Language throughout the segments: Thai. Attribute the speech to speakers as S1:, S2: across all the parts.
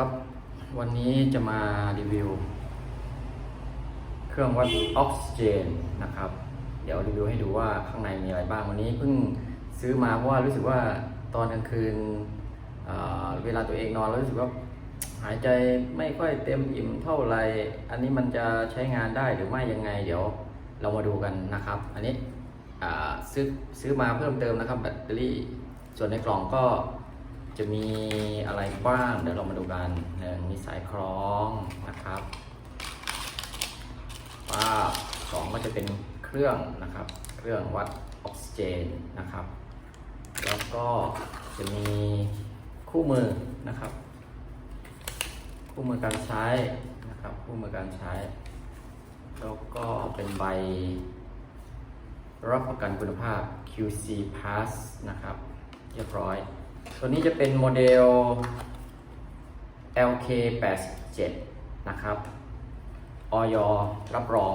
S1: ครับ วันนี้จะมารีวิว เครื่องวัดออกซิเจนนะครับ เดี๋ยวรีวิวให้ดูว่าข้างในมีอะไรบ้างวันนี้เพิ่งซื้อมาเพราะว่ารู้สึกว่าตอนกลางคืนเเวลาตัวเองนอนแล้วรู้สึกว่าหายใจไม่ค่อยเต็มอิ่มเท่าไหร่อันนี้มันจะใช้งานได้หรือไม่ยังไง เดี๋ยวเรามาดูกันนะครับ อันนี้ซื้อซื้อมาเพิ่มเติมนะครับแบตเตอรี่ ส่วนในกล่องก็ จะมีอะไรบ้างเดี๋ยวเรามาดูกันหนึ่งมีสายคล้องนะครับป้าสองก็จะเป็นเครื่องนะครับ เครื่องวัดออกซิเจนนะครับ แล้วก็จะมีคู่มือนะครับ คู่มือการใช้นะครับ คู่มือการใช้ แล้วก็เป็นใบรับประกันคุณภาพ QC Pass นะครับ เรียบร้อย ตัวนี้จะเป็นโมเดล LK87 นะครับออยรับรอง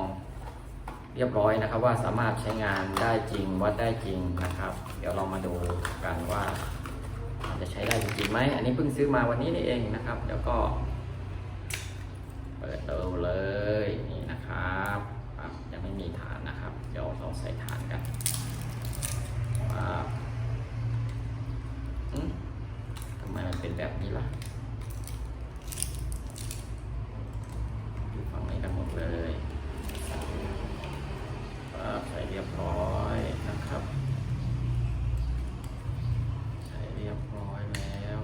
S1: เรียบร้อยนะครับว่าสามารถใช้งานได้จริงวัดได้จริงนะครับ เดี๋ยวเรามาดูกันว่าจะใช้ได้จริงไหมอันนี้เพิ่งซื้อมาวันนี้นี่เองนะครับเดี๋ยวก็เปิดเลยนี่นะครับอะยังไม่มีฐานนะครับ เดี๋ยวเราใส่ฐานกันว้าวอืมทำไมมันเป็น แบบนี้ล่ะอยู่ฝั่งนี้กันหมดเลยปั๊บใส่เรียบร้อยนะครับ ใส่เรียบร้อยแล้ว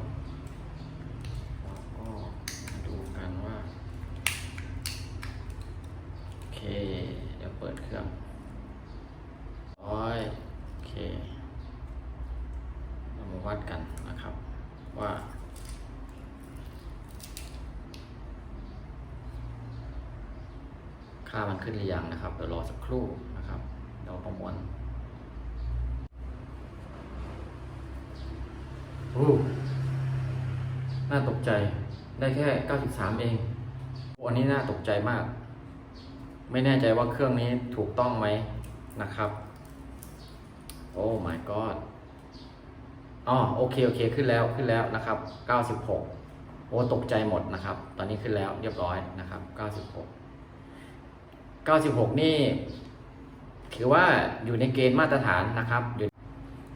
S1: เราก็ดูกันว่า โอเค เดี๋ยวเปิดเครื่องร้อยโอเค เรามาวัดกันนะครับว่า ค่ามันขึ้นหรือยังนะครับ เดี๋ยวรอสักครู่นะครับ เดี๋ยวประมวลโอ้น่าตกใจ ได้แค่ 93 เองโอ้อันนี้น่าตกใจมาก ไม่แน่ใจว่าเครื่องนี้ถูกต้องไหมนะครับ โอ้ my god อ๋อโอเค โอเค ขึ้นแล้ว ขึ้นแล้วนะครับ 96 โอ้ ตกใจหมดนะครับ ตอนนี้ขึ้นแล้วเรียบร้อยนะครับ 96 96 นี่ถือว่าอยู่ในเกณฑ์มาตรฐานนะครับอยู่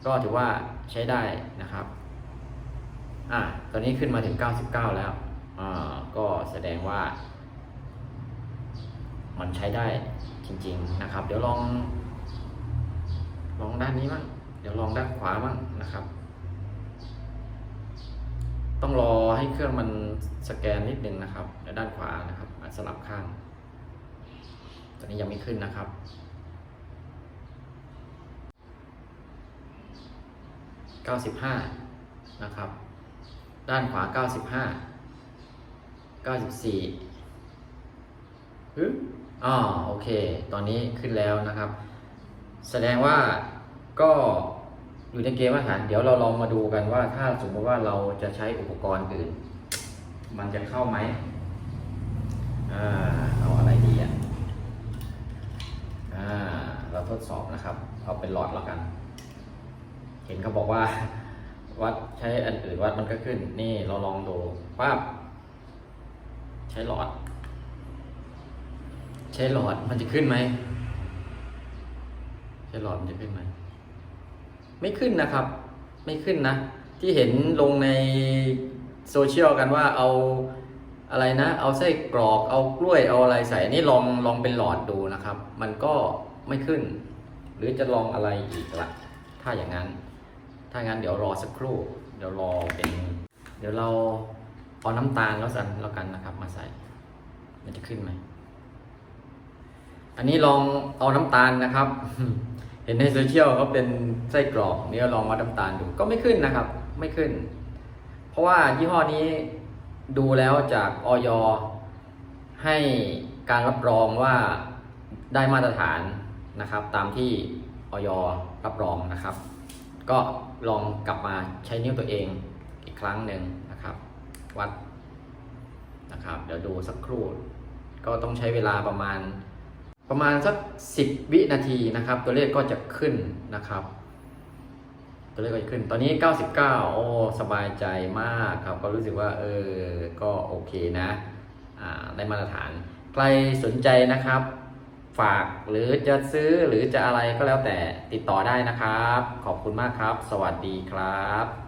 S1: ก็ถือว่าใช้ได้นะครับ อ่า ตอนนี้ขึ้นมาถึง 99 แล้ว อ่า ก็แสดงว่า มันใช้ได้จริง ๆนะครับ เดี๋ยวลอง ลองด้านนี้มั่งเดี๋ยวลองด้านขวามั่งนะครับ ต้องรอให้เครื่องมันสแกนนิดนึงนะครับเดี๋ยวด้านขวานะครับสลับข้าง ตอนนี้ยังไม่ขึ้นนะครับ 95 นะครับ ด้านขวา 95 94ฮึอ๋อโอเค ตอนนี้ขึ้นแล้วนะครับ แสดงว่าก็อยู่ในเกณฑ์มาตรฐาน เดี๋ยวเราลองมาดูกันว่าถ้าสมมติว่าเราจะใช้อุปกรณ์อื่น มันจะเข้าไหม อ่า เอาอะไรดีอะ ทดสอบนะครับ เอาเป็นหลอดแล้วกัน เห็นเขาบอกว่า วัดใช้อันอื่นวัดมันก็ขึ้น นี่เราลองดูปั๊บใช้หลอด ใช้หลอดมันจะขึ้นไหมใช้หลอดมันจะขึ้นไหมไม่ขึ้นนะครับ ไม่ขึ้นนะ ที่เห็นลงในโซเชียลกันว่าเอาอะไรนะ เอาไส้กรอก เอากล้วย เอาอะไรใส่ นี่ลองลองเป็นหลอดดูนะครับ มันก็ ไม่ขึ้น หรือจะลองอะไรอีกละถ้าอย่างนั้น ถ้างั้นเดี๋ยวรอสักครู่ เดี๋ยวรอเป็น เดี๋ยวเราเอาน้ำตาลแล้วสันแล้วกันนะครับ มาใส่ มันจะขึ้นไหม อันนี้ลองเอาน้ำตาลนะครับ เห็นในโซเชียลเขาเป็นไส้กรอกนี่ลองวัดน้ำตาลดูก็ไม่ขึ้นนะครับ ไม่ขึ้น เพราะว่ายี่ห้อนี้ดูแล้วจากออยให้การรับรองว่าได้มาตรฐาน นะครับ ตามที่ออยรับรองนะครับ ก็ลองกลับมาใช้นิ้วตัวเองอีกครั้งหนึ่งนะครับ วัดนะครับ เดี๋ยวดูสักครู่ ก็ต้องใช้เวลาประมาณประมาณสัก 10 วินาทีนะครับ ตัวเลขก็จะขึ้นนะครับ ตัวเลขก็จะขึ้น ตอนนี้ 99 โอ้สบายใจมากครับ ก็รู้สึกว่าเออก็โอเคนะ อ่าได้มาตรฐาน ใครสนใจนะครับ ฝากหรือจะซื้อหรือจะอะไรก็แล้วแต่ติดต่อได้นะครับ ขอบคุณมากครับ สวัสดีครับ